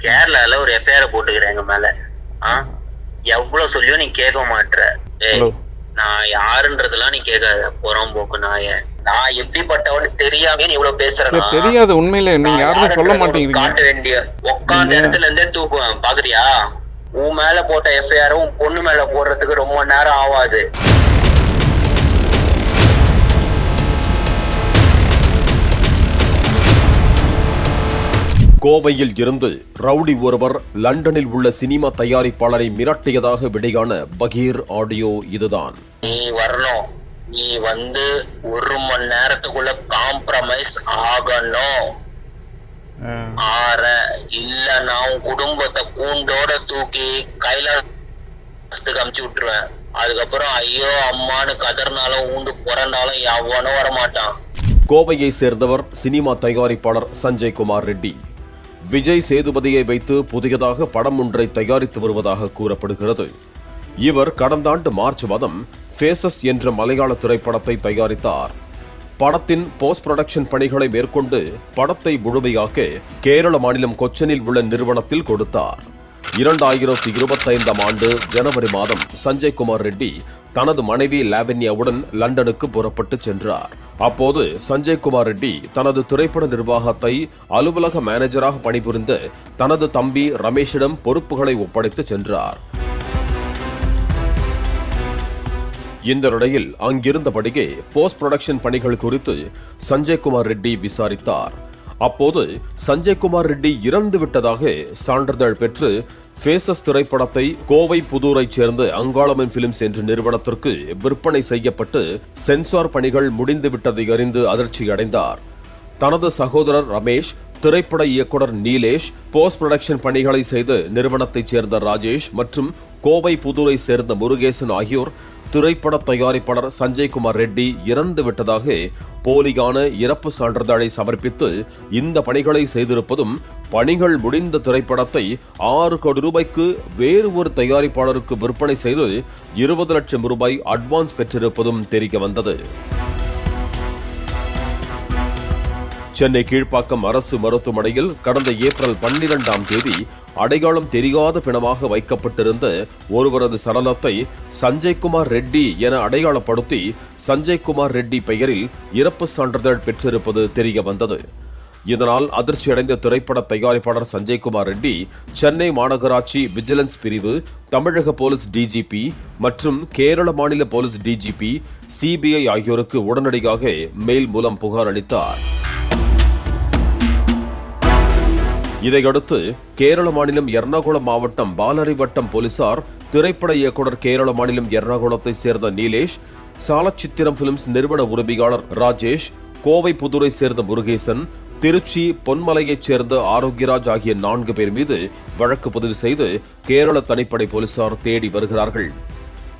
கேரளால ஒரு எஃப்ஐஆர் போட்டுக்கிறேன் எங்க மேல. ஆ? எவ்வளவு சொல்லியும் நீ கேட்க ஹலோ. நான் யாருன்றதெல்லாம் நீ கேட்காத. புறம்போக்கு நாய. நான் எப்படிப்பட்டவன்னு தெரியாம நீ இவ்வளவு பேசுறேன் சார் தெரியாது உண்மையில. நீங்க யாருமே சொல்ல மாட்டேங்கிறீங்க. காட்ட வேண்டிய உட்காந்த இடத்துல இருந்தே தூக்குவேன் பாக்குறியா? உன் மேல போட்ட எஃப்ஐஆர் உன் பொண்ணு மேல போடுறதுக்கு ரொம்ப நேரம் ஆகாது கோவையில் இருந்து ரவுடி ஒருவர் லண்டனில் உள்ள சினிமா தயாரிப்பாளரை மிரட்டியதாக வெளியான பகீர் ஆடியோ இதுதான். நீ வரணும். நீ வந்து ஒரு மணி நேரத்துக்குள்ள காம்ப்ரமைஸ் ஆகணும். ஆற இல்லன்னா உன் குடும்பத்தை கூண்டோட தூக்கி கைலாசத்துக்கு அமுச்சு விட்டுருவேன். அதுக்கப்புறம் ஐயோ அம்மான்னு கதறினாலும் ஊண்டு புறண்டாலும் எவனும் வரமாட்டான். கோவையை சேர்ந்தவர் சினிமா தயாரிப்பாளர் சஞ்சய் குமார் ரெட்டி. விஜய் சேதுபதியை வைத்து புதியதாக படம் ஒன்றை தயாரித்து வருவதாக கூறப்படுகிறது. இவர் கடந்த ஆண்டு மார்ச் மாதம் ஃபேசஸ் என்ற மலையாள திரைப்படத்தை தயாரித்தார். படத்தின் போஸ்ட் புரொடக்ஷன் பணிகளை மேற்கொண்டு படத்தை முழுமையாக்க கேரள மாநிலம் கொச்சனில் உள்ள நிறுவனத்தில் கொடுத்தார். இரண்டாயிரத்தி இருபத்தைந்தாம் ஆண்டு ஜனவரி மாதம் சஞ்சய் குமார் ரெட்டி தனது மனைவி லாவண்யாவுடன் லண்டனுக்கு புறப்பட்டு சென்றார். அப்போது சஞ்சய் குமார் ரெட்டி தனது திரைப்பட நிர்வாகத்தை அலுவலக மேனேஜராக பணிபுரிந்து தனது தம்பி ரமேஷிடம் பொறுப்புகளை ஒப்படைத்து சென்றார். இந்த நிலையில் அங்கிருந்தபடியே போஸ்ட் புரொடக்ஷன் பணிகள் குறித்து சஞ்சய் குமார் ரெட்டி விசாரித்தார். அப்போது சஞ்சய் குமார் ரெட்டி இறந்து விட்டதாக சான்றிதழ் பெற்று ஃபேசஸ் திரைப்படத்தை கோவை புதூரைச் சேர்ந்த அங்காளமன் பிலிம்ஸ் என்ற நிறுவனத்திற்கு விற்பனை செய்யப்பட்டு சென்சார் பணிகள் முடிந்து விட்டதை அறிந்து அதிர்ச்சி அடைந்தார் தனது சகோதரர் ரமேஷ் திரைப்பட இயக்குனர் நீலேஷ் போஸ்ட் ப்ரொடக்ஷன் பணிகளை செய்து நிறுவனத்தைச் சேர்ந்த ராஜேஷ் மற்றும் கோவை புதூரை சேர்ந்த முருகேசன் ஆகியோர் திரைப்பட தயாரிப்பாளர் சஞ்சய் குமார் ரெட்டி இறந்து விட்டதாக போலியான இறப்பு சான்றிதழை சமர்ப்பித்து இந்த பணிகளை செய்திருப்பதும் பணிகள் முடிந்த திரைப்படத்தை ஆறு கோடி ரூபாய்க்கு வேறு ஒரு தயாரிப்பாளருக்கு விற்பனை செய்து இருபது லட்சம் ரூபாய் அட்வான்ஸ் பெற்றிருப்பதும் தெரிய வந்தது. சென்னை கீழ்ப்பாக்கம் அரசு மருத்துவமனையில் கடந்த ஏப்ரல் பன்னிரெண்டாம் தேதி அடையாளம் தெரியாத பிணமாக வைக்கப்பட்டிருந்த ஒருவரது சடலத்தை சஞ்சய்குமார் ரெட்டி என அடையாளப்படுத்தி சஞ்சய்குமார் ரெட்டி பெயரில் இறப்பு சான்றிதழ் பெற்றிருப்பது தெரிய வந்தது இதனால் அதிர்ச்சியடைந்த திரைப்பட தயாரிப்பாளர் சஞ்சய்குமார் ரெட்டி சென்னை மாநகராட்சி விஜிலன்ஸ் பிரிவு தமிழக போலீஸ் டிஜிபி மற்றும் கேரள மாநில போலீஸ் டிஜிபி சிபிஐ ஆகியோருக்கு உடனடியாக மெயில் மூலம் புகார் அளித்தார். இதையடுத்து கேரள மாநிலம் எர்ணாகுளம் மாவட்டம் பாலரி வட்டம் போலீசார் திரைப்பட இயக்குனர் கேரள மாநிலம் எர்ணாகுளத்தை சேர்ந்த நீலேஷ் சாலச்சித்திரம் பிலிம்ஸ் நிறுவன உரிமையாளர் ராஜேஷ் கோவை புதுரை சேர்ந்த முருகேசன் திருச்சி பொன்மலையைச் சேர்ந்த ஆரோக்கியராஜ் ஆகிய நான்கு பேர் மீது வழக்கு பதிவு செய்து கேரள தனிப்படை போலீசார் தேடி வருகிறார்கள்.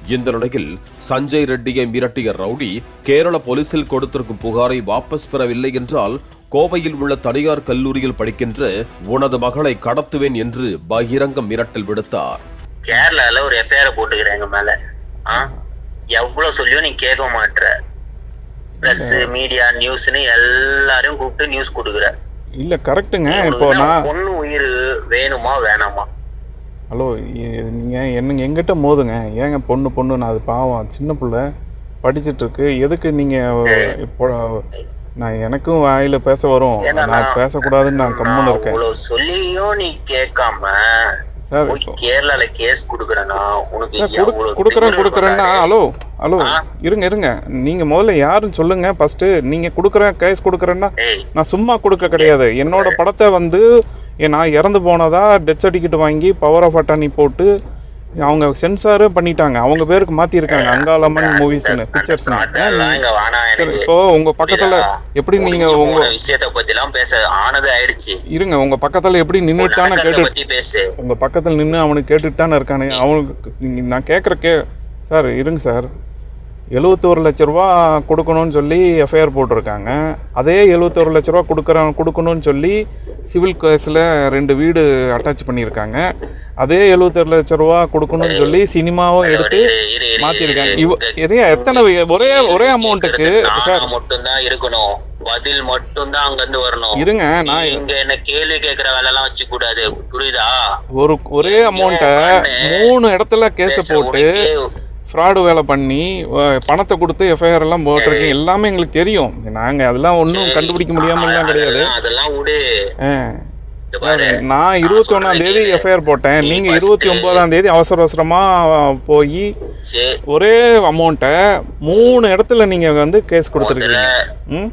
இந்த நிலையில் சஞ்சய் ரெட்டியை மிரட்டிய ரவுடி கேரள போலீசில் கொடுத்திருக்கும் புகாரை வாபஸ் பெறவில்லை என்றால் கோவையில் உள்ள தனியார் கல்லூரியில் படிக்கின்ற உனது மகளை கடத்துவேன் என்று பகிரங்க மிரட்டல் விடுத்தார். கேரளால ஒரு எஃப்ஐஆர் போட்டுக்கிறேன் எங்க மேல. ஆ? எவ்வளவு சொல்லியும் நீ கேட்க மாட்ற. பிரஸ் மீடியா நியூஸ்னு எல்லாரையும் கூப்பிட்டு நியூஸ் கொடுக்குற. இல்ல கரெக்ட்டுங்க இப்போ நான் பொண்ணு உயிர் வேணுமா வேணாமா? ஹலோ இ- நீங்க என்னங்க எங்கிட்ட மோதுங்க. ஏங்க பொண்ணு பொண்ணு நான் அது பாவம். சின்ன பிள்ளை படிச்சிட்டு இருக்கு எதுக்கு நீங்க இப்போ நான் எனக்கும் வாயில பேச வரும். நான் பேசக்கூடாதுன்னு நான் கம்முன்னு இருக்கேன். அவ்வளவு சொல்லியும் நீ கேட்காம சார் கேரளால கேஸ் குடுக்கறனா உனக்கு குடுக்குறேன் குடுக்குறேன்னா ஹலோ ஹலோ? இருங்க இருங்க. நீங்க முதல்ல யாருன்னு சொல்லுங்க. ஃபர்ஸ்ட் நீங்க குடுக்குறேன் கேஸ் குடுக்குறேன்னா நான் சும்மா கொடுக்க கிடையாது. என்னோட படத்தை வந்து ஏ, நான் இறந்து போனதா டெத் சர்டிஃபிகேட் வாங்கி பவர் ஆஃப் அட்டானி போட்டு அவங்க சென்சாரே பண்ணிட்டாங்க. அவங்க பேருக்கு மாத்திருக்காங்க. அங்காளம்மன் மூவிஸ்னு பிக்சர்ஸ் சரி இப்போ உங்க பக்கத்துல? எப்படி நீங்க உங்க விஷயத்த பத்தி எல்லாம் பேச ஆனது ஆயிடுச்சு. இருங்க உங்க பக்கத்துல எப்படி நின்றுட்டு தானே கேட்டு உங்க பக்கத்துல நின்று அவனுக்கு கேட்டுட்டு தானே இருக்கானே. அவனுக்கு நான் கேட்குற கே சார் இருங்க சார். எழுபத்தோரு லட்ச ரூபா கொடுக்கணும்னு சொல்லி எஃப்ஐஆர் போட்டிருக்காங்க. அதே எழுபத்தோரு லட்ச ரூபா கொடுக்குறோம் கொடுக்கணும்னு சொல்லி சிவில் கேஸில் ரெண்டு வீடு அட்டாச் பண்ணியிருக்காங்க. அதே எழுபத்தோரு லட்ச ரூபா கொடுக்கணும்னு சொல்லி சினிமாவும் எடுத்து மாற்றிருக்காங்க இவ. நிறைய எத்தனை ஒரே ஒரே அமௌண்ட்டுக்கு சார். மட்டும்தான் இருக்கணும். பதில் மட்டும் தான் அங்க இருந்து வரணும். இருங்க நான் இங்க என்ன கேள்வி கேக்குற வேலை எல்லாம் வச்சு கூடாது புரியுதா? ஒரு ஒரே அமௌண்ட்டை மூணு இடத்துல கேஸை போட்டு ஃப்ராடு வேலை பண்ணி பணத்தை கொடுத்து எஃப்ஐஆர் எல்லாம் போட்டிருக்கீங்க எல்லாமே எங்களுக்கு தெரியும். நாங்க அதெல்லாம் ஒன்றும் கண்டுபிடிக்க முடியாமலாம் கிடையாது. நான் இருபத்தி ஒன்றாம் தேதி எஃப்ஐஆர் போட்டேன். நீ நீங்க first- இருபத்தி ஒன்பதாம் தேதி அவசர அவசரமா போய் ஒரே அமௌண்ட்டை மூணு இடத்துல நீங்க வந்து கேஸ் கொடுத்துருக்கீங்க. ம்?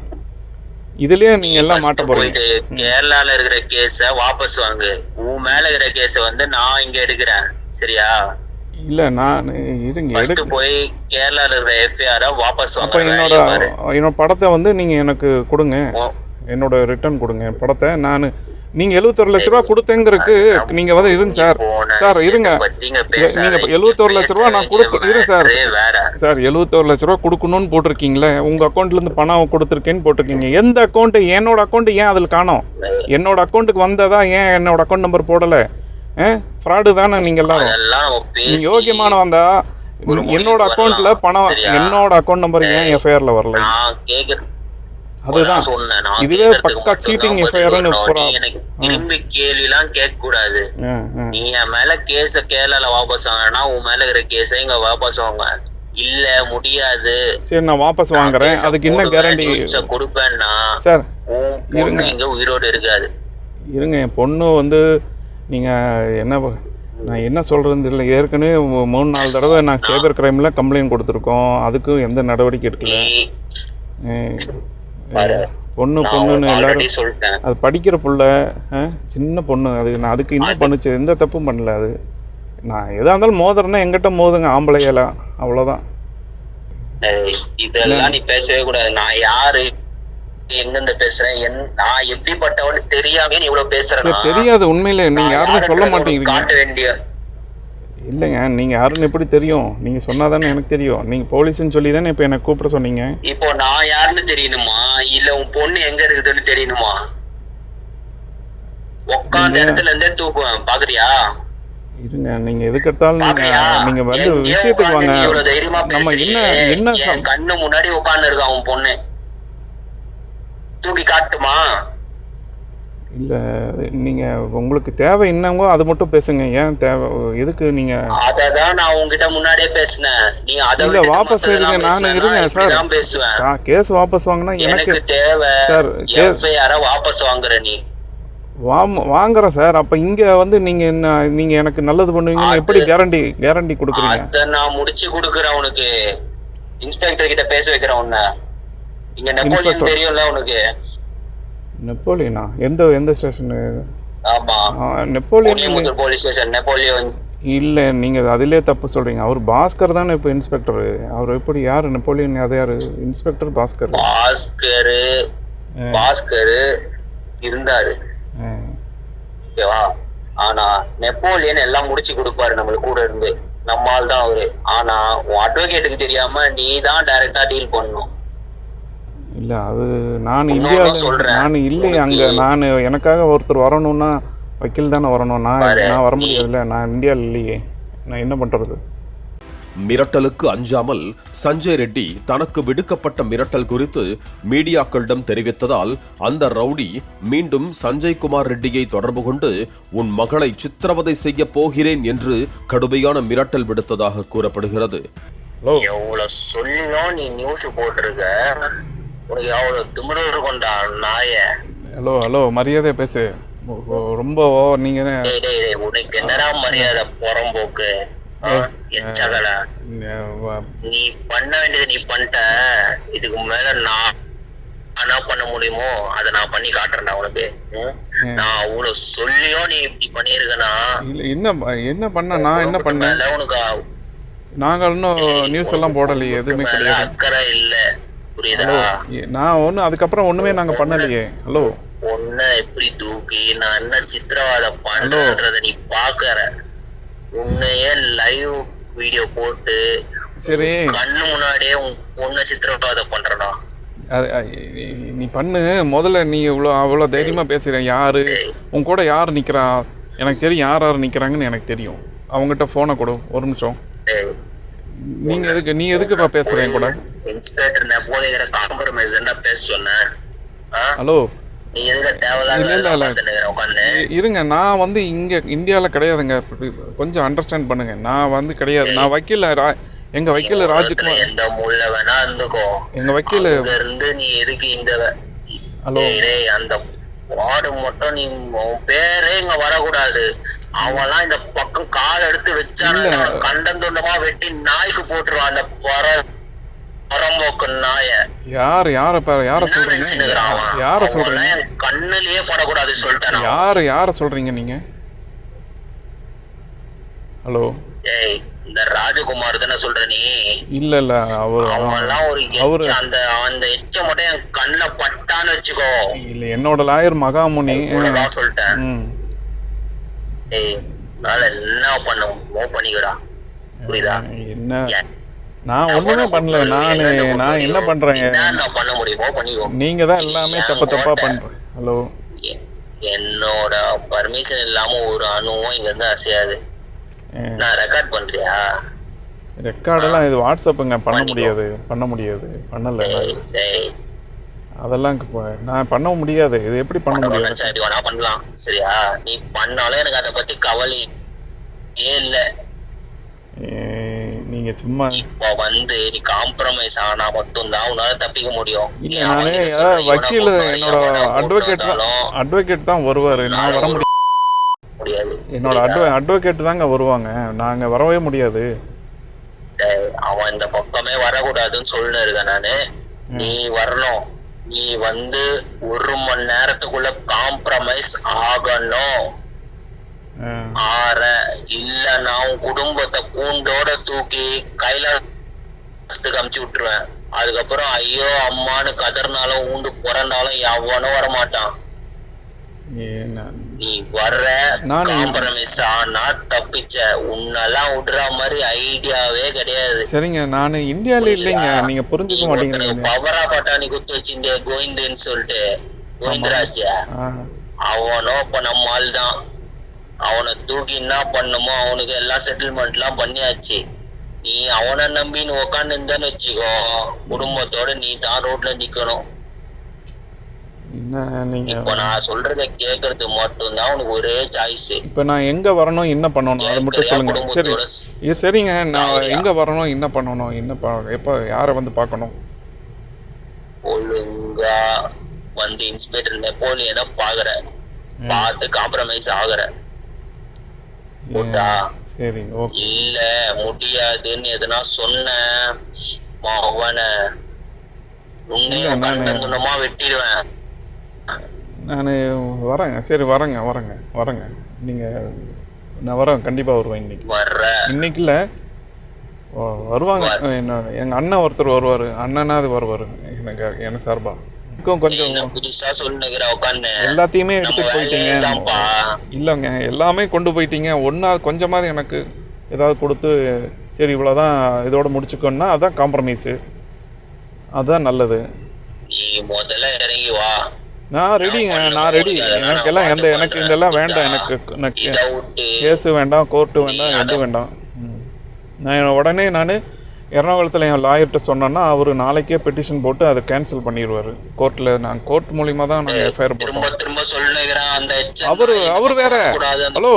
இதுலயே நீங்க எல்லாம் மாட்ட போறீங்க. கேரளால இருக்கிற கேஸ வாபஸ் வாங்கு. உன் மேல இருக்கிற கேஸ வந்து நான் இங்க எடுக்கிறேன். சரியா? இல்ல நான் இருங்க ஃபர்ஸ்ட் எடு போய் கேரளால இருக்கிற எஃப்ஐஆர் வாபஸ் அப்ப என்னோட என்னோட படத்தை வந்து நீங்க எனக்கு கொடுங்க. என்னோட ரிட்டர்ன் கொடுங்க. படத்தை நான் நீங்க எழுபத்தொரு லட்ச ரூபா கொடுத்தேங்கிறதுக்கு நீங்க வந்து இருங்க சார். சார் இருங்க. நீங்க எழுபத்தோரு லட்ச ரூபா நான் கொடுக்க இருங்க சார். சார் எழுபத்தோரு லட்ச ரூபா கொடுக்கணும்னு போட்டிருக்கீங்களே உங்க அக்கௌண்ட்ல இருந்து பணம் கொடுத்துருக்கேன்னு போட்டிருக்கீங்க. எந்த அக்கௌண்ட் என்னோட அக்கௌண்ட் ஏன் அதில் காணோம்? என்னோட அக்கௌண்ட்டுக்கு வந்ததா ஏன் என்னோட அக்கௌண்ட் நம்பர் போடல? ஃப்ராடு தானே நீங்க எல்லாரும் நம்ம நீங்க யோகியமான வந்தா என்னோட அக்கௌண்ட்ல. பணம்? என்னோட அக்கௌண்ட் நம்பர் ஏன் எஃப்ஐஆர்ல வரல? அதுதான். இதுவே பக்கா. போறா. நீ எனக்கு திரும்பி கேள்வி எல்லாம் கேட்க கூடாது. நீ என் மேல கேஸ கேரளால வாபஸ் வாங்கினா உன் மேல இருக்கிற கேஸ இங்க வாபஸ் வாங்க. இல்ல முடியாது. சரி நான் வாபஸ் வாங்குறேன். அதுக்கு என்ன கேரண்டி கொடுப்பேன்னா சார் உன் பொண்ணு இங்க உயிரோடு இருக்காது. இருங்க என் பொண்ணு வந்து நீங்கள் என்ன நான் என்ன சொல்கிறது தெரியல. ஏற்கனவே மூணு நாலு தடவை நான் சைபர் கிரைமில் கம்ப்ளைண்ட் கொடுத்துருக்கோம். அதுக்கும் எந்த நடவடிக்கை எடுக்கல. பொண்ணு பொண்ணுன்னு எல்லாரும் அது படிக்கிற புள்ள சின்ன பொண்ணு. அது நான் அதுக்கு என்ன பண்ணுச்சு. எந்த தப்பும் பண்ணல அது. நான் எதாக இருந்தாலும் மோதுறேன்னா எங்கிட்ட மோதுங்க ஆம்பளையெல்லாம். அவ்வளோதான் இதெல்லாம் நீ பேசவே கூடாது. நான் யாரு எங்கிருந்து பேசுறேன்? என் நான் எப்படிப்பட்டவன்னு தெரியாம இவ்வளவு பேசுறேன்? தெரியாது உண்மையிலே. நீங்கள் யாருன்னு சொல்ல மாட்டேங்கிறீங்க. காட்ட வேண்டிய இல்லைங்க நீங்கள் யாருன்னு எப்படி தெரியும்? நீங்கள் சொன்னால் தானே எனக்கு தெரியும். நீங்கள் போலீஸ்னு சொல்லி தானே இப்போ எனக்கு கூப்பிட சொன்னீங்க? இப்போ நான் யாருன்னு தெரியணுமா? இல்ல உன் பொண்ணு எங்க இருக்குதுன்னு தெரியணுமா? உட்காந்த இடத்துல இருந்தே தூக்குவேன். பாக்குறியா? இருங்க நீங்க எதுக்கு எடுத்தாலும் நீங்க நீங்க வந்து விஷயத்துக்கு வாங்க. நம்ம என்ன என்ன கண்ணு முன்னாடி உட்கார்ந்து இருக்கா உன் பொண்ணு. தூக்கி காட்டுமா? இல்ல நீங்க உங்களுக்கு தேவை என்னங்கோ அது மட்டும் பேசுங்க. ஏன் தேவை எதுக்கு நீங்க? அததான் நான் உன்கிட்ட முன்னாடியே பேசினேன். நீ அதை இல்ல, வாபஸ் எடுங்க, நானு? இருங்க, சார். இப்படிதான் பேசுவேன். கேஸ் வாபஸ் வாங்கினா எனக்கு தேவை. சார், எஃப்ஐஆர வாபஸ் வாங்குற நீ. வாம் வாங்குறேன் சார். அப்ப இங்க வந்து நீங்க என்ன நீங்க எனக்கு நல்லது பண்ணுவீங்கன்னு எப்படி கேரண்டி கேரண்டி கொடுக்குறீங்க? அத நான் முடிச்சு கொடுக்குறேன் உனக்கு. இன்ஸ்பெக்டர் கிட்ட பேச வைக்கிறேன் உன்னை. இங்க நெப்போலியன். தெரியும்ல உனக்கு? நெப்போலியனா எந்த எந்த ஸ்டேஷனு ஆமா. நெப்போலியன் போலீஸ் ஸ்டேஷன் நெப்போலியன் இல்ல நீங்க அதிலே தப்பு சொல்றீங்க. அவர் பாஸ்கர் தானே இப்போ இன்ஸ்பெக்டர் அவர் எப்படி யாரு? நெப்போலியன் அது யாரு? இன்ஸ்பெக்டர் பாஸ்கர். பாஸ்கர். பாஸ்கர் இருந்தாரு. ஓகேவா? ஆனா நெப்போலியன் எல்லாம் முடிச்சு கொடுப்பாரு நம்மளுக்கு கூட இருந்து. நம்மால் தான் அவரு. ஆனா உன் அட்வொகேட்டுக்கு தெரியாம நீ தான் டைரக்டா டீல் பண்ணணும். இல்ல அது நான் சொல்றேன். நான் இல்லையே அங்க. நான் எனக்காக ஒருத்தர் வரணும்னா வக்கீல் தானே வரணும். நான் நான் வர முடியாதுல்ல. நான் இந்தியாவில் இல்லையே. நான் என்ன பண்றது? மிரட்டலுக்கு அஞ்சாமல் சஞ்சய் ரெட்டி தனக்கு விடுக்கப்பட்ட மிரட்டல் குறித்து மீடியாக்களிடம் தெரிவித்ததால் அந்த ரவுடி மீண்டும் சஞ்சய் குமார் ரெட்டியை தொடர்பு கொண்டு உன் மகளை சித்திரவதை செய்ய போகிறேன் என்று கடுமையான மிரட்டல் விடுத்ததாக கூறப்படுகிறது. எவ்வளவு சொல்லியும் நீ நியூஸ் போட்டிருக்க. உனக்கு எவ்வளவு திமிரு இருக்கும்டா நாய. ஹலோ ஹலோ மரியாதை பேசு. ரொம்ப நீங்க உனக்கு என்னடா மரியாதை புறம்போக்கு நீ பண்ண வேண்டியது நீ பண்ணிட்ட. இதுக்கு மேல நான் என்ன பண்ண முடியுமோ அதை நான் பண்ணி காட்டுறேன்டா உனக்கு? நான் அவ்வளவு சொல்லியும் நீ இப்படி பண்ணிருக்கனா இல்ல என்ன என்ன பண்ண? நான் என்ன பண்ணேன்? உனக்கு நாங்கள் இன்னும் நியூஸ் எல்லாம் போடலையே எதுவுமே கிடையாது. அக்கறை இல்ல. புரியுதா? நான் ஒன்றும் அதுக்கப்புறம் ஒண்ணுமே நாங்க பண்ணலையே. ஹலோ உன்ன எப்படி தூக்கி நான் என்ன சித்திரவாதை பண்றன்றத நீ பாக்குற. உன்னையே லைவ் வீடியோ போட்டு சரி. கண்ணு முன்னாடியே உன் பொண்ணை சித்திரவாதை பண்றடா நீ பண்ணு. முதல்ல நீ இவ்வளோ அவ்வளோ தைரியமா பேசுற. யாரு? உன் கூட யார் நிக்கிறா? எனக்கு தெரியும் யார் யார் நிக்கிறாங்கன்னு எனக்கு தெரியும். அவங்ககிட்ட ஃபோனை கொடு. ஒரு நிமிஷம். டேய், நீங்க எதுக்கு நீ எதுக்குப்பா பேசுற என் கூட? இன்ஸ்பெக்டர் நெப்போலியங்கிற காம்ப்ரமைஸ் என்ன பேச சொன்ன ஆ? ஹலோ. இருங்க நான் வந்து இங்கே இந்தியாவில் கிடையாதுங்க. கொஞ்சம் அண்டர்ஸ்டாண்ட் பண்ணுங்க. நான் வந்து கிடையாது. நான் வக்கீல் ரா எங்கள் வக்கீல் ராஜ்குமார். எந்த முள்ள வேணா இருந்துக்கோ எங்கள் வக்கீல் இருந்து நீ எதுக்கு இந்த ஹலோ. அந்த வார்டு மட்டும் நீ பேரே இங்க வரக்கூடாது. அவன்லாம் இந்த பக்கம் கால் எடுத்து வச்சான. கண்டம் துண்டமா வெட்டி நாய்க்கு போட்டுருவான். அந்த நாய யார் யாரை யாரை அவன்? யாரை என் கண்ணுலயே படக்கூடாது சொல்லிட்டேன். யார் யாரை சொல்கிறீங்க நீங்கள் ஹலோ? ஏய் இந்த ராஜகுமார் தானே சொல்ற நீ. இல்லை இல்லை அவர் அவரு- அந்த அந்த எச்ச மட்டும் என் கண்ணுல பட்டான்னு வச்சுக்கோ. இல்லை என்னோட லாயர் மகாமுனி. சொல்லிட்டேன். ஏய் என்ன பண்ண மூவ் பண்ணிக்கடா. புரியுதா? என்ன? நான் ஒன்றுமே பண்ணல. நான் நான் என்ன நான் பண்ண முடியுமோ பண்ணிக்கோ நீங்கள் தான் எல்லாமே தப்பு தப்பாக பண்ணுறேன் ஹலோ? என்னோட பர்மிஷன் இல்லாம ஒரு அணுவும் இங்க இருந்து அசையாது நான் ரெக்கார்ட் பண்றியா? ரெக்கார்டெல்லாம் இது வாட்ஸ்அப்புங்க பண்ண முடியாது. பண்ண முடியாது. பண்ணல அதெல்லாம் நான் பண்ண முடியாது. இது எப்படி பண்ண முடியாது எப்படி வேணா பண்ணலாம். சரியா? நீ பண்ணாலும் எனக்கு அதை பத்தி கவலை இல்ல. ஏய், நீங்க சும்மா இப்போ வந்து நீ காம்ப்ரமைஸ் ஆனா மட்டும்தான் உன்னால தப்பிக்க முடியும். இல்ல நானே வக்கீல் என்னோட அட்வொகேட் தான். அட்வொகேட் தான் வருவார். நான் வர முடியாது. என்னோட அட்வ அட்வொகேட் தாங்க வருவாங்க. நாங்க வரவே முடியாது. டேய், அவன் இந்த பக்கமே வரக்கூடாதுன்னு சொல்லிட்டு இருக்கேன் நானு. நீ வரணும். நீ வந்து ஒரு மணி நேரத்துக்குள்ள காம்ப்ரமைஸ் ஆகணும். ஆற இல்லன்னா உன் குடும்பத்தை கூண்டோட தூக்கி கைலாசத்துக்கு அமுச்சு விட்டுருவேன். அதுக்கப்புறம் ஐயோ அம்மான்னு கதறினாலும் ஊண்டு புறண்டாலும் எவனும் வரமாட்டான். என்ன நீ வர்ற நானு- காம்ப்ரமைஸ் ஆனா தப்பிச்ச. உன்னெல்லாம் விடுற மாதிரி ஐடியாவே கிடையாது. சரிங்க நான் இந்தியால இல்லைங்க. நீங்க புரிஞ்சுக்க மாட்டேங்கிறீங்க பவரா பட்டாணி குத்து வச்சிருந்தே கோவிந்தன்னு சொல்லிட்டு கோவிந்தராஜா அவனோ இப்ப நம்ம ஆள் தான் அவனை தூக்கி என்ன பண்ணுமோ அவனுக்கு எல்லாம் செட்டில்மெண்ட் எல்லாம் பண்ணியாச்சு. நீ அவனை நம்பி நீ உக்காந்து இருந்தான்னு வச்சுக்கோ குடும்பத்தோட நீ தான் ரோட்ல நிக்கணும். என்ன நீங்க இப்ப நான் சொல்றத கேக்குறது மட்டும்தான் உனக்கு ஒரே சாய்ஸ் இப்ப நான் எங்க வரணும் என்ன பண்ணணும் அதை மட்டும் சொல்லுங்க. சரி. சரிங்க. நான் எங்க வரணும் என்ன பண்ணணும் என்ன பா எப்போ யாரை வந்து பார்க்கணும்? ஒழுங்கா வந்து இன்ஸ்பெக்டர் நெப்போலியனை பாக்குற பார்த்து காம்ப்ரமைஸ் ஆகுற போட்டா சரி ஓகே. இல்ல முடியாதுன்னு எதுனா சொன்ன அவனை உன்னையும் வெட்டிடுவேன் நான் வரேங்க. சரி வரேங்க வரேங்க வரேங்க. நீங்கள் நான் வரேன். கண்டிப்பாக வருவேன் இன்னைக்கு. இன்னைக்கு இல்லை வருவாங்க. என்ன எங்கள் அண்ணன் ஒருத்தர் வருவார். அண்ணனாவது வருவார் எனக்கு எனக்கு சார்பா. இன்னும் கொஞ்சம் எல்லாத்தையுமே நம்ம எடுத்து போயிட்டீங்க. இல்லைங்க எல்லாமே கொண்டு போயிட்டீங்க. ஒன்றா கொஞ்சமாவது எனக்கு ஏதாவது கொடுத்து சரி இவ்வளோதான் இதோட முடிச்சுக்கோன்னா அதான் காம்ப்ரமைஸு அதுதான் நல்லது. வா. நான் ரெடிங்க நான் ரெடி எனக்கு எல்லாம் எந்த எனக்கு இதெல்லாம் வேண்டாம் எனக்கு எனக்கு கேஸு வேண்டாம் கோர்ட்டு வேண்டாம் எதுவும் வேண்டாம். ம். நான் உடனே நான் எர்ணாகுளத்தில் என் லாயர்கிட்ட சொன்னேன்னா அவர் நாளைக்கே பெட்டிஷன் போட்டு அதை கேன்சல் பண்ணிடுவார் கோர்ட்டில் நான் கோர்ட் மூலிமா தான் நாங்கள் எஃப்ஐஆர் போட்டோம். அவரு அவர் வேற. ஹலோ.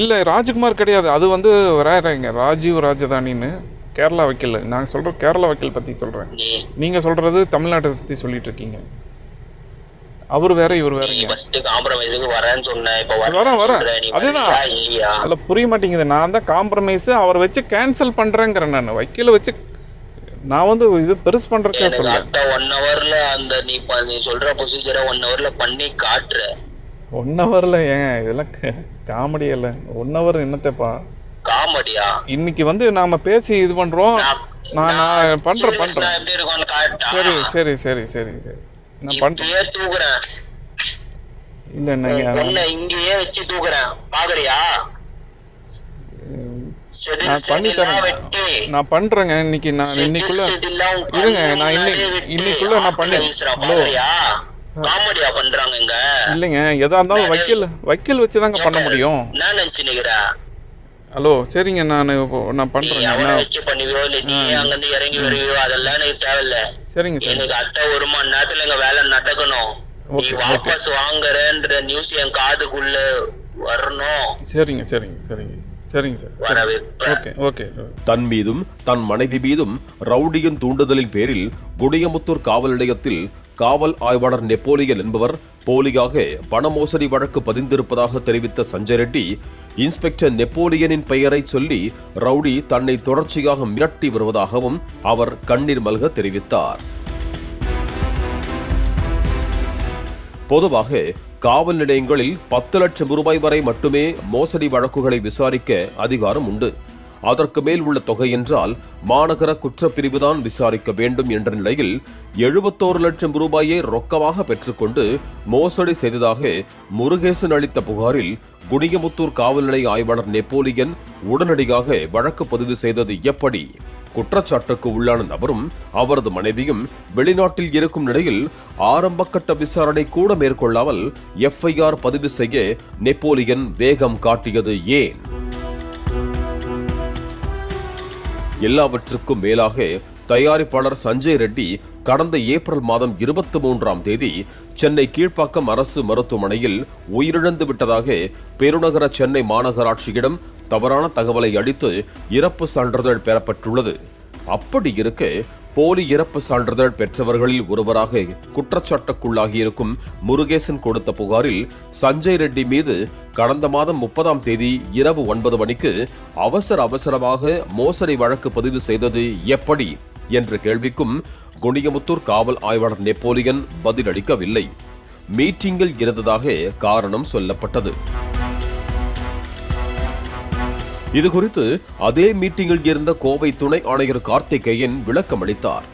இல்லை ராஜ்குமார் கிடையாது. அது வந்து வேறங்க ராஜீவ் ராஜதானின்னு கேரளா வக்கீல். நான் சொல்கிறேன் கேரளா வக்கீல் பற்றி சொல்கிறேன் நீங்கள் சொல்கிறது தமிழ்நாட்டை பற்றி சொல்லிட்டு இருக்கீங்க. அவர் வேற இவர் வேறங்க ஃபர்ஸ்ட் காம்ப்ரமைஸுக்கு வரேன்னு சொன்ன இப்ப வரேன், வரேன். அதுதான். அதில் புரிய மாட்டேங்குது. நான் தான் காம்ப்ரமைஸு அவரை வச்சு கேன்சல் பண்ணுறேங்கிறேன் நான். வக்கீலை வச்சு நான் வந்து இது பெருசு பண்ணுறக்கே எனக்கு சொல்ல அடுத்த ஒன் ஹவர்ல அந்த நீ நீ சொல்ற ப்ரொசீஜரை ஒன் ஹவர்ல பண்ணி காட்டுற. ஒன் ஹவரில் ஏங்க இதெல்லாம் காமெடி இல்லை. ஒன் ஹவர் என்னத்தைப்பா? காமெடியா இன்னைக்கு வந்து நாம் பேசி இது பண்ணுறோம் நான் நான் இருக்கும்னு காட்டா சரி சரி சரி சரி சரி. நான் இப்பயே தூக்குறேன். இல்லை இங்கேயே வச்சு தூக்குறேன். பாக்குறியா? நான் நான் பண்ணுறேங்க இன்னைக்கு நான் இன்னைக்குள்ள இருங்க, நான் இன்னைக்குள்ள நான் பண்ணி- பண்றாங்க இல்லைங்க எதா இருந்தாலும் வக்கீல் வக்கீல் வச்சு தாங்க பண்ண முடியும். என்ன நினைச்சு நிக்கிற? ஹலோ சரிங்க நான் இப்போ நான் அவனை நான் வச்சு பண்ணுவியோ இல்ல நீ அங்கிருந்து இறங்கி வருவியோ அதெல்லாம் எனக்கு தேவையில்ல. சரிங்க சார் எனக்கு அடுத்த ஒரு மணி நேரத்துல எங்க வேலை நடக்கணும். நீ வாபஸ் வாங்குறேன்ற நியூஸ் என் காதுக்குள்ள வரணும். சரிங்க சரிங்க சரிங்க. சரிங்க சார். Okay okay. தன் மீதும் தன் மனைவி மீதும் ரவுடியின் தூண்டுதலின் பேரில் குடியமுத்தூர் காவல் நிலையத்தில் காவல் ஆய்வாளர் நெப்போலியன் என்பவர் போலியாக பண மோசடி வழக்கு பதிந்திருப்பதாக தெரிவித்த சஞ்சய் ரெட்டி இன்ஸ்பெக்டர் நெப்போலியனின் பெயரை சொல்லி ரவுடி தன்னை தொடர்ச்சியாக மிரட்டி வருவதாகவும் அவர் கண்ணீர் மல்க தெரிவித்தார். பொதுவாக காவல் நிலையங்களில் பத்து லட்சம் ரூபாய் வரை மட்டுமே மோசடி வழக்குகளை விசாரிக்க அதிகாரம் உண்டு. அதற்கு மேல் உள்ள தொகை என்றால் மாநகர குற்றப்பிரிவுதான் விசாரிக்க வேண்டும் என்ற நிலையில் எழுபத்தோரு லட்சம் ரூபாயை ரொக்கமாக பெற்றுக்கொண்டு மோசடி செய்ததாக முருகேசன் அளித்த புகாரில் குடியமுத்தூர் காவல் நிலைய ஆய்வாளர் நெப்போலியன் உடனடியாக வழக்கு பதிவு செய்தது எப்படி? குற்றச்சாட்டுக்கு உள்ளான நபரும் அவரது மனைவியும் வெளிநாட்டில் இருக்கும் நிலையில் ஆரம்ப கட்ட விசாரணை கூட மேற்கொள்ளாமல் எஃப்ஐஆர் பதிவு செய்ய நெப்போலியன் வேகம் காட்டியது ஏன்? எல்லாவற்றுக்கும் மேலாக தயாரிப்பாளர் சஞ்சய் ரெட்டி கடந்த ஏப்ரல் மாதம் இருபத்தி மூன்றாம் தேதி சென்னை கீழ்ப்பாக்கம் அரசு மருத்துவமனையில் உயிரிழந்து விட்டதாக பெருநகர சென்னை மாநகராட்சியிடம் தவறான தகவலை அளித்து இறப்பு சான்றிதழ் பெறப்பட்டுள்ளது. அப்படி இருக்க போலி இறப்பு சான்றிதழ் பெற்றவர்களில் ஒருவராக குற்றச்சாட்டுக்குள்ளாகியிருக்கும் முருகேசன் கொடுத்த புகாரில் சஞ்சய் ரெட்டி மீது கடந்த மாதம் முப்பதாம் தேதி இரவு ஒன்பது மணிக்கு அவசர அவசரமாக மோசடி வழக்கு பதிவு செய்தது எப்படி என்ற கேள்விக்கும் குணியமுத்தூர் காவல் ஆய்வாளர் நெப்போலியன் பதிலளிக்கவில்லை. மீட்டிங்கில் இருந்ததாக காரணம் சொல்லப்பட்டது. இது குறித்து அதே மீட்டிங்கில் இருந்த கோவை துணை ஆணையர் கார்த்திகேயன் விளக்கம் அளித்தார்.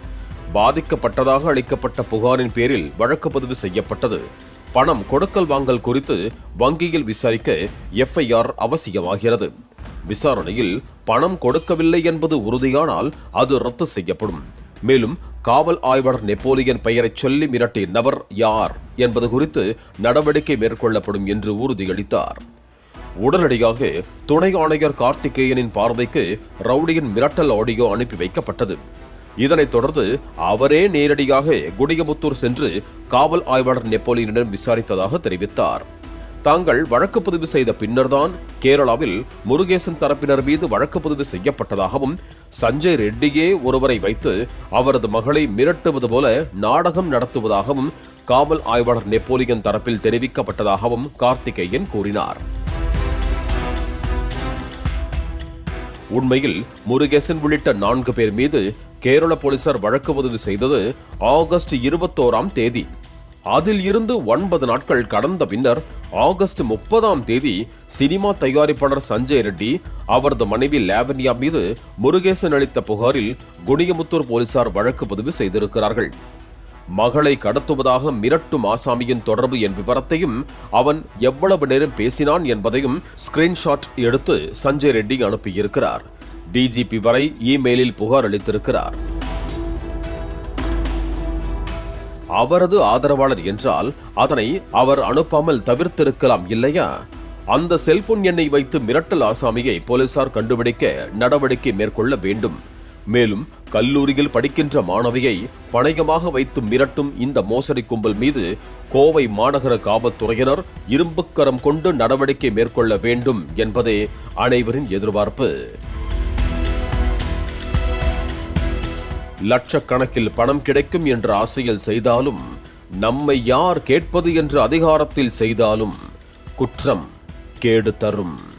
பாதிக்கப்பட்டதாக அளிக்கப்பட்ட புகாரின் பேரில் வழக்கு பதிவு செய்யப்பட்டது. பணம் கொடுக்கல் வாங்கல் குறித்து வங்கியில் விசாரிக்க எஃப்ஐஆர் அவசியமாகிறது. விசாரணையில் பணம் கொடுக்கவில்லை என்பது உறுதியானால் அது ரத்து செய்யப்படும். மேலும் காவல் ஆய்வாளர் நெப்போலியன் பெயரை சொல்லி மிரட்டிய நபர் யார் என்பது குறித்து நடவடிக்கை மேற்கொள்ளப்படும் என்று உறுதியளித்தார். உடனடியாக துணை ஆணையர் கார்த்திகேயனின் பார்வைக்கு ரவுடியின் மிரட்டல் ஆடியோ அனுப்பி வைக்கப்பட்டது. இதனைத் தொடர்ந்து அவரே நேரடியாக குடியமுத்தூர் சென்று காவல் ஆய்வாளர் நெப்போலியனிடம் விசாரித்ததாக தெரிவித்தார். தாங்கள் வழக்கு பதிவு செய்த பின்னர்தான் கேரளாவில் முருகேசன் தரப்பினர் மீது வழக்கு பதிவு செய்யப்பட்டதாகவும் சஞ்சய் ரெட்டியே ஒருவரை வைத்து அவரது மகளை மிரட்டுவது போல நாடகம் நடத்துவதாகவும் காவல் ஆய்வாளர் நெப்போலியன் தரப்பில் தெரிவிக்கப்பட்டதாகவும் கார்த்திகேயன் கூறினார். உண்மையில் முருகேசன் உள்ளிட்ட நான்கு பேர் மீது கேரள போலீசார் வழக்கு பதிவு செய்தது ஆகஸ்ட் இருபத்தோராம் தேதி. அதில் இருந்து ஒன்பது நாட்கள் கடந்த பின்னர் ஆகஸ்ட் முப்பதாம் தேதி சினிமா தயாரிப்பாளர் சஞ்சய் ரெட்டி அவரது மனைவி லாவண்யா மீது முருகேசன் அளித்த புகாரில் குணியமுத்தூர் போலீசார் வழக்கு பதிவு செய்திருக்கிறார்கள். மகளை கடத்துவதாக மிரட்டும் ஆசாமியின் தொடர்பு என் விவரத்தையும் அவன் எவ்வளவு நேரம் பேசினான் என்பதையும் ஸ்கிரீன்ஷாட் எடுத்து சஞ்சய் ரெட்டி அனுப்பியிருக்கிறார். டிஜிபி வரை இமெயிலில் புகார் அளித்திருக்கிறார். அவரது ஆதரவாளர் என்றால் அதனை அவர் அனுப்பாமல் தவிர்த்திருக்கலாம் இல்லையா? அந்த செல்போன் எண்ணை வைத்து மிரட்டல் ஆசாமியை போலீசார் கண்டுபிடிக்க நடவடிக்கை மேற்கொள்ள வேண்டும். மேலும் கல்லூரியில் படிக்கின்ற மாணவியை பணயமாக வைத்து மிரட்டும் இந்த மோசடி கும்பல் மீது கோவை மாநகர காவல்துறையினர் இரும்புக்கரம் கொண்டு நடவடிக்கை மேற்கொள்ள வேண்டும் என்பதே அனைவரின் எதிர்பார்ப்பு. லட்சக்கணக்கில் பணம் கிடைக்கும் என்ற ஆசையில் செய்தாலும் நம்மை யார் கேட்பது என்று அதிகாரத்தில் செய்தாலும் குற்றம் கேடு தரும்.